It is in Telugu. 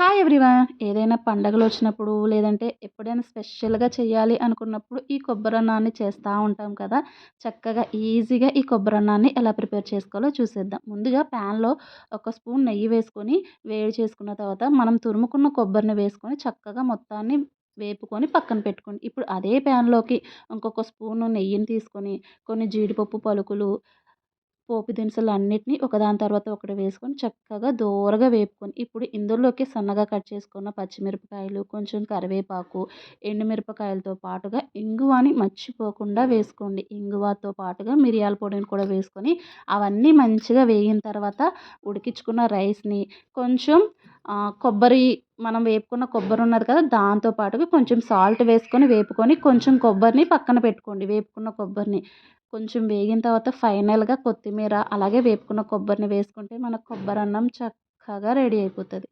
హాయ్ ఎవ్రీవన్ ఏదైనా పండగలు వచ్చినప్పుడు లేదంటే ఎప్పుడైనా స్పెషల్గా చేయాలి అనుకున్నప్పుడు ఈ కొబ్బరన్నాన్ని చేస్తూ ఉంటాం కదా. చక్కగా ఈజీగా ఈ కొబ్బరన్నాన్ని ఎలా ప్రిపేర్ చేసుకోవాలో చూసేద్దాం. ముందుగా ప్యాన్లో ఒక స్పూన్ నెయ్యి వేసుకొని వేడి చేసుకున్న తర్వాత మనం తురుముకున్న కొబ్బరిని వేసుకొని చక్కగా మొత్తాన్ని వేపుకొని పక్కన పెట్టుకోండి. ఇప్పుడు అదే ప్యాన్లోకి ఇంకొక స్పూను నెయ్యిని తీసుకొని కొన్ని జీడిపప్పు పలుకులు పోపు దినుసులు అన్నిటినీ ఒకదాని తర్వాత ఒకటి వేసుకొని చక్కగా దోరగా వేపుకొని ఇప్పుడు ఇందులోకి సన్నగా కట్ చేసుకున్న పచ్చిమిరపకాయలు కొంచెం కరివేపాకు ఎండుమిరపకాయలతో పాటుగా ఇంగువని మర్చిపోకుండా వేసుకోండి. ఇంగువతో పాటుగా మిరియాల పొడిని కూడా వేసుకొని అవన్నీ మంచిగా వేగిన తర్వాత ఉడికించుకున్న రైస్ని కొంచెం కొబ్బరి మనం వేపుకున్న కొబ్బరి ఉన్నది కదా దాంతో పాటుగా కొంచెం సాల్ట్ వేసుకొని వేపుకొని కొంచెం కొబ్బరిని పక్కన పెట్టుకోండి. వేపుకున్న కొబ్బరిని కొంచెం వేగిన తర్వాత ఫైనల్గా కొత్తిమీర అలాగే వేపుకున్న కొబ్బరిని వేసుకుంటే మన కొబ్బరి అన్నం చక్కగా రెడీ అయిపోతుంది.